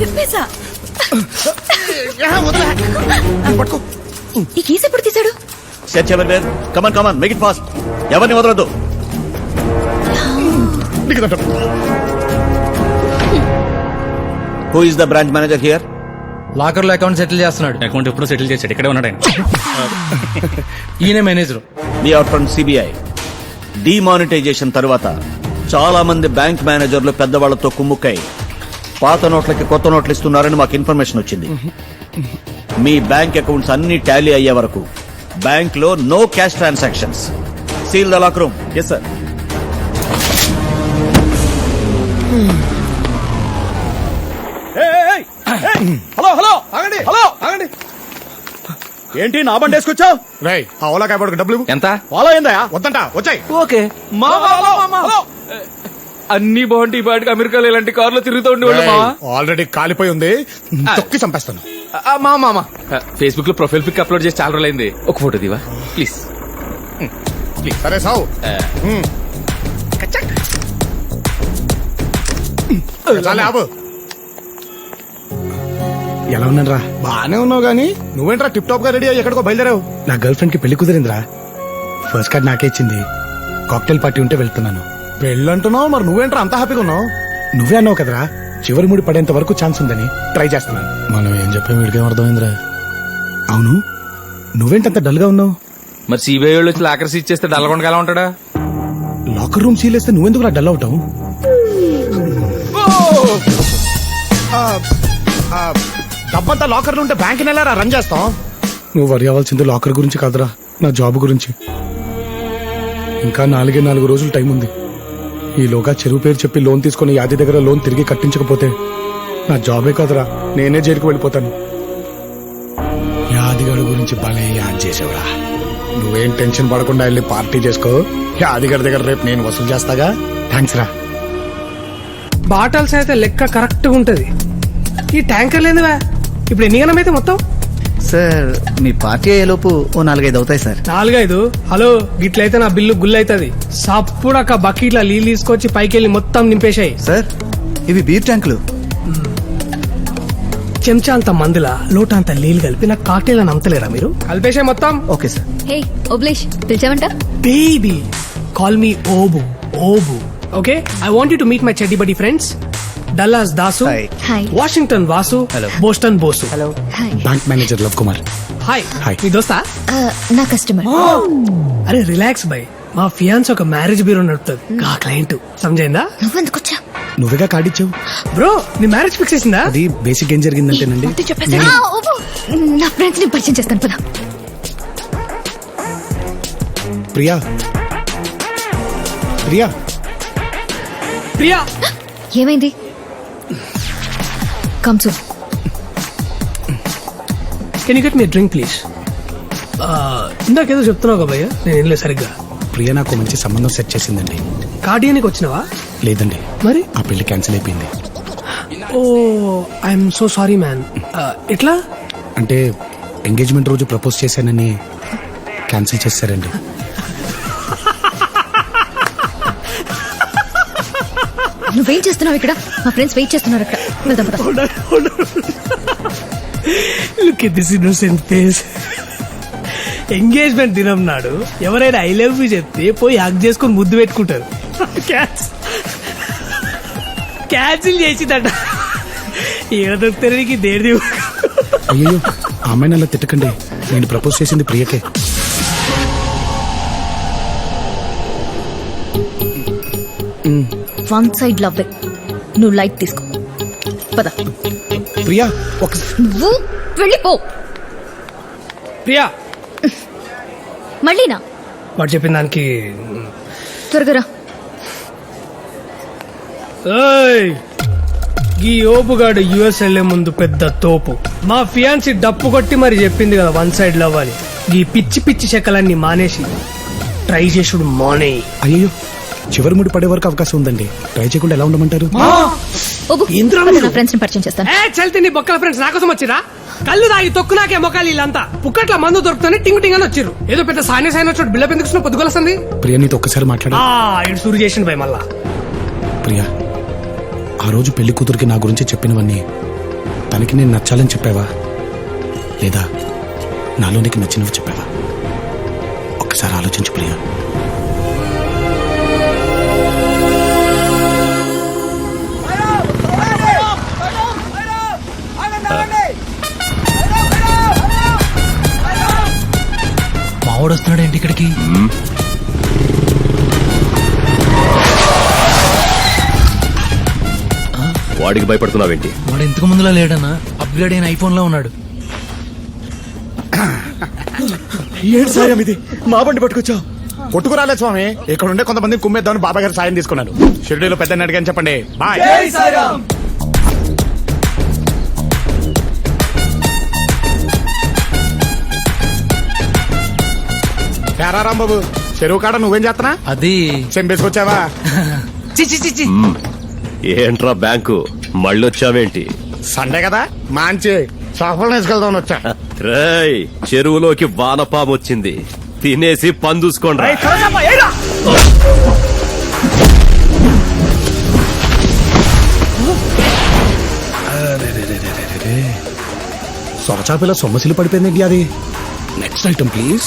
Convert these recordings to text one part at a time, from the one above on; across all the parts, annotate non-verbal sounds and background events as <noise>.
చంపేశా పట్టుకో. ఈ కేసు ఎప్పుడు తీశాడు? సెర్చ్ ఎవరి where come on come on make it fast ఎవరిని వదలొద్దు. Who is the branch manager here లాకర్లో అకౌంట్ సెటిల్ చేస్తున్నాడు. అకౌంట్ ఎప్పుడో సెటిల్ చేశాడు. ఇక్కడే ఉన్నాడు ఆయన. ఈయన మేనేజర్. మీ అవుట్ ఫ్రమ్ సిబిఐ డిమానిటైజేషన్ తర్వాత చాలా మంది బ్యాంక్ మేనేజర్లు పెద్దవాళ్ళతో కుమ్ముక్కై పాత నోట్లకి కొత్త నోట్లు ఇస్తున్నారని మాకు ఇన్ఫర్మేషన్ వచ్చింది. మీ బ్యాంక్ అకౌంట్స్ అన్ని టాలీ అయ్యే వరకు బ్యాంక్లో no cash transactions. Seal the lock room. Yes sir hello hello. ఆగండి. హలో. ఆగండి. ఏంటి నా బండి వేసుకొచ్చావు? రై ఆ ఓలా కాయపడకు డబ్బులు. ఎంత? ఫాలో అయిందా వద్దంట వచ్చాయి. ఓకే. అన్ని బాగుంటాయి పాటికి అమెరికాలో ఇలాంటి కార్లో తిరుగుతూ ఉండేవాళ్ళు మావా ఆల్రెడీ కాలిపోయి ఉంది. తొక్కి చంపేస్తాను. ఆ, మా మామ ఫేస్బుక్లో ప్రొఫైల్ పిక్ అప్లోడ్ చేసి చాలా రోజులైంది ఒక ఫోటో దివా. ప్లీజ్. సరే సావు. చాలే ఆపు ఎలా ఉన్నారా బానే ఉన్నావు గానీ. నువ్వేంట్రా టిప్ టాప్గా రెడీ అయ్యి ఎక్కడికో బయలుదేరావు? నా గర్ల్ ఫ్రెండ్కి పెళ్ళి కుదిరిందిరా. ఫస్ట్ కార్డ్ నాకే ఇచ్చింది. కాక్టైల్ పార్టీ ఉంటే వెళ్తున్నాను. పెళ్ళి అంటున్నావు మరి నువ్వేంట్రా అంత హ్యాపీగా ఉన్నావు? నువ్వే అన్నావు కదరా చివరి ముడి పడేంత వరకు ఛాన్స్ ఉందని ట్రై చేస్తున్నాను మనం ఏం చెప్పాం వీడికేం అర్థమైందిరా? అవును నువ్వేంటంత డల్గా ఉన్నావు? మరి సిబిఐ వాళ్ళు వచ్చి లాకర్ సీజ్ చేస్తే డల్లగొండగా ఎలా ఉంటాడా? లాకర్ రూమ్ సీలేస్తే నువ్వెందుకు డల్ అవుతావు? డబ్బంతా లాకర్లు ఉంటే బ్యాంక్ నెల రన్ చేస్తాం నువ్వు వరి అవ్వాల్సింది లాకర్ గురించి కాదురా నా జాబ్ గురించి. ఇంకా నాలుగే నాలుగు రోజులు టైం ఉంది. ఈలోగా చెరువు పేరు చెప్పి లోన్ తీసుకుని యాది దగ్గర లోన్ తిరిగి కట్టించకపోతే నా జాబే కాదురా. నేనే జైలుకు వెళ్ళిపోతాను. యాదిగాడు గురించి భలే యాద్ చేసావురా నువ్వేం టెన్షన్ పడకుండా వెళ్ళి పార్టీ చేసుకో. యాదిగాడి దగ్గర రేపు నేను వసూలు చేస్తాగా? థ్యాంక్స్ రా. బాటల్స్ అయితే లెక్క కరెక్ట్గా ఉంటది. ఈ ట్యాంకర్ లేదువా ఇప్పుడు ఎన్ని గణం అయితే మొత్తం? సార్ మీ పార్టీ అయ్యేలోపు ఓ నాలుగైదు అవుతాయి సార్. నాలుగైదు? హలో గిట్లయితే నా బిల్లు గుల్ అవుతుంది సప్పుడక్క బకెట్ల నీళ్ళు తీసుకొచ్చి పైకి వెళ్ళి మొత్తం నింపేశాయి. సార్ ఇవి బీర్ ట్యాంకులు. చెంచా అంత మందుల లోట అంత నీళ్ళు కలిపి నాకు కాక్టైల్ అని అమ్మతలేరా మీరు? కలిపేసే మొత్తం. Okay sir. Hey Oblesh పిలిచావంట? Baby call me Obu Obu. Okay I want you to meet my చెడ్డి buddy friends Dallas Dasu. Hi Washington Vasu Boston Bosu. Hello hi bank manager Lav Kumar hi Hi. మీ దోస్తా? నా customer అరే relax bye. మా fiance ఒక marriage bureau నడుపుతుంది. ఆ client సమజైందా నువ్వెందుకు వచ్చా నువ్వేగా కార్డిచ్చావు? బ్రో నీ మ్యారేజ్ ఫిక్స్ చేసిందా? అది బేసిక్ ఏం జరిగిందంటేనండి. నా ఫ్రెండ్స్ని పరిచయం చేస్తాను. పద. ప్రియా. ప్రియా. ప్రియా! ఏమైంది? కమ్సు can you get me drink please ఇందాకేదో చెప్తున్నావు కదా భయ్య నేను ఏం లేదు సరిగ్గా. ప్రియా నాకు మంచి సంబంధం సెట్ చేసిందండి. కార్డియానికి వచ్చినావా? లేదండి. మరి? ఆ పెళ్ళి క్యాన్సిల్ అయిపోయింది. ఓ ఐఎమ్ సో సారీ మ్యాన్ ఎట్లా? అంటే ఎంగేజ్మెంట్ రోజు ప్రపోజ్ చేశానని క్యాన్సిల్ చేశారండి నువ్వేం చేస్తున్నావు ఇక్కడ? మా ఫ్రెండ్స్ వెయిట్ చేస్తున్నారు అక్కడ. వెళ్దాం పద look at this innocent face engagement దినం నాడు ఎవరైనా ఐ లవ్ యూ చెప్తే పోయి హక్ చేసుకొని ముద్దు పెట్టుకుంటారు. క్యాన్సిల్ చేసిందట. ఏడ దొరుకుతారు దేడి అయ్యో ఆ అమ్మాయిని అలా తిట్టకండి. నేను ప్రపోజ్ చేసింది ప్రియకే. వన్ సైడ్ లవ్ నువ్వు లైట్ తీసుకో. పద. ప్రియా ఒక నువ్వు వెళ్ళిపో. ప్రియా. మళ్ళీనా? వాడు చెప్పిన దానికి త్వరగా రా. ఏయ్ ఈ ఓపుగాడు యుఎస్ వెళ్ళే ముందు పెద్ద తోపు. మా ఫియాన్సీ డప్పు కొట్టి మరి చెప్పింది కదా వన్ సైడ్ లవ్ అని. ఈ పిచ్చి పిచ్చి చెక్కలన్నీ మానేసి. ట్రై చేసుడు మానే. అయ్యో చివరి ముడి పడే వరకు అవకాశం ఉందండి. ట్రై చేయకుండా ఎలా ఉండమంటారు? మీరు? నా ఫ్రెండ్స్ని పరిచయం చేస్తాను. ఏ చల్తి నీ బొక్కల ఫ్రెండ్స్ నా కోసం వచ్చిరా? కళ్ళు తాగి తొక్కు నాకే మొక్కలు వీళ్ళంతా పుక్కట్ల మందు దొరుకుతుంది టింగ్ టింగ్ అని వచ్చిర్రు. ఏదో పెద్ద సాని సాయన వచ్చాడు బిల్ల పెందుకు పొద్దుగొలస్తుంది ప్రియా నీతో ఒక్కసారి మాట్లాడా. ఆ ఇటు సూరు చేసిండు భయ మళ్ళా. ప్రియా ఆ రోజు పెళ్ళి కూతురికి నా గురించి చెప్పినవన్నీ తనకి నేను నచ్చాలని చెప్పావా? లేదా నాలో నీకు నచ్చినవి చెప్పావా? ఒక్కసారి ఆలోచించు ప్రియా. ఏంటి ఇక్కడికి? వాడికి భయపడుతున్నావేంటి? వాడు ఇంతకు ముందులా లేడన్నా అప్గ్రేడ్ అయిన ఐఫోన్లో ఉన్నాడు. ఏంటి సాయం ఇది? మా బండి పట్టుకొచ్చా కొట్టుకురాలే స్వామి. ఇక్కడ ఉండే కొంతమంది కుమ్మేద్దామని బాబా గారు సాయం తీసుకున్నాను షిరిడీలో పెద్ద అడిగాని చెప్పండి. బాయ్. తేరా రాంబాబు చెరువు కాడ నువ్వేం చేస్తున్నా అది. చెంపేసుకొచ్చావా? <laughs> చిచి చిచి ఏంట్రా బ్యాంకు? మళ్ళొచ్చావేంటి? సండే కదా మంచి. సఫలం వేసుకెళ్దామని వచ్చా. రేయ్ చెరువులోకి వానపాము వచ్చింది. తినేసి పందూసుకోండి సొరచాపిల సొమ్మసిలు పడిపోయింది అది? నెక్స్ట్ ఐటమ్ ప్లీజ్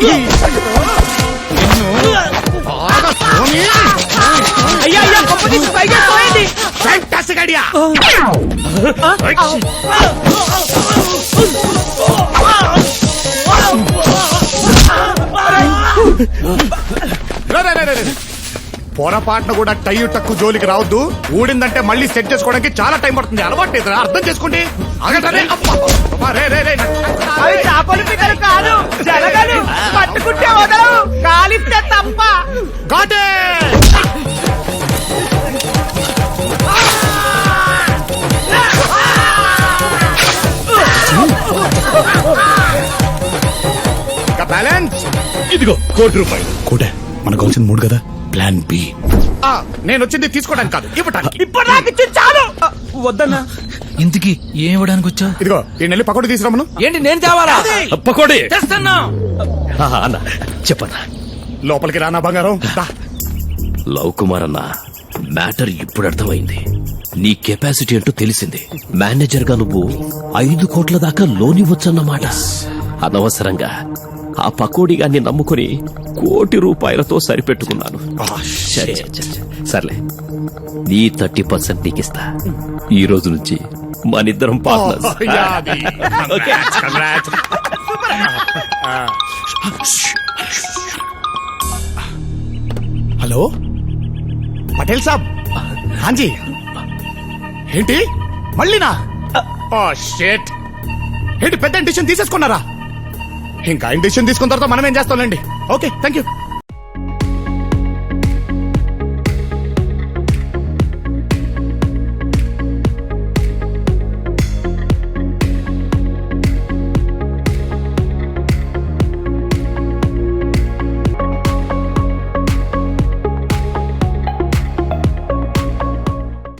దా, నిన్ను ఈ- నిన్ను బాగా సోని. Fantastic idea. పొరపాటున కూడా టై టక్కు జోలికి రావద్దు. ఊడిందంటే మళ్ళీ సెట్ చేసుకోవడానికి చాలా టైం పడుతుంది. అలవాటు లేదు అర్థం చేసుకోండి. పట్టుకుంటే వదలవు కాలిస్తే తప్ప. బ్యాలెన్స్ ఇదిగో కోటి రూపాయలు. కోటే. మనకు కావాల్సిన మూడు కదా? ప్లాన్ బి నేను వచ్చింది తీసుకోవడానికి కాదు ఇవ్వటానికి. ఇప్పుడు నాకు ఇచ్చి చాలు! వద్దన్నా. ఇంతకి ఏం ఇవ్వడానికి వచ్చా ఇదిగో ఈ నెల్లి పకోడి తీసుకురామను. ఏంటి నేను తేవాలా? పకోడి! తెస్తున్నా! అన్న చెప్పన్నా లోపలికి రానా బంగారం. లవ్ కుమార్ అన్న మ్యాటర్ ఇప్పుడు అర్థమైంది. నీ కెపాసిటీ అంటూ తెలిసింది. మేనేజర్గా నువ్వు ఐదు కోట్ల దాకా లోన్ ఇవ్వచ్చన్నమాట. అనవసరంగా. ఆ పకోడీ గాన్ని నమ్ముకుని కోటి రూపాయలతో సరిపెట్టుకున్నాను. సర్లే. నీ థర్టీ పర్సెంట్ నీకిస్తా. ఈ రోజు నుంచి మనిద్దరం పార్ట్నర్స్. <laughs> హలో? పటేల్ సాబ్. హాంజీ ఏంటి? మళ్ళీనా? ఓ షేట్ ఏంటి పెద్ద డిసిషన్ తీసేసుకున్నారా? ఇంకా ఇండిషన్ తీసుకున్న తర్వాత మనం ఏం చేస్తాంలేండి ఓకే థ్యాంక్ యూ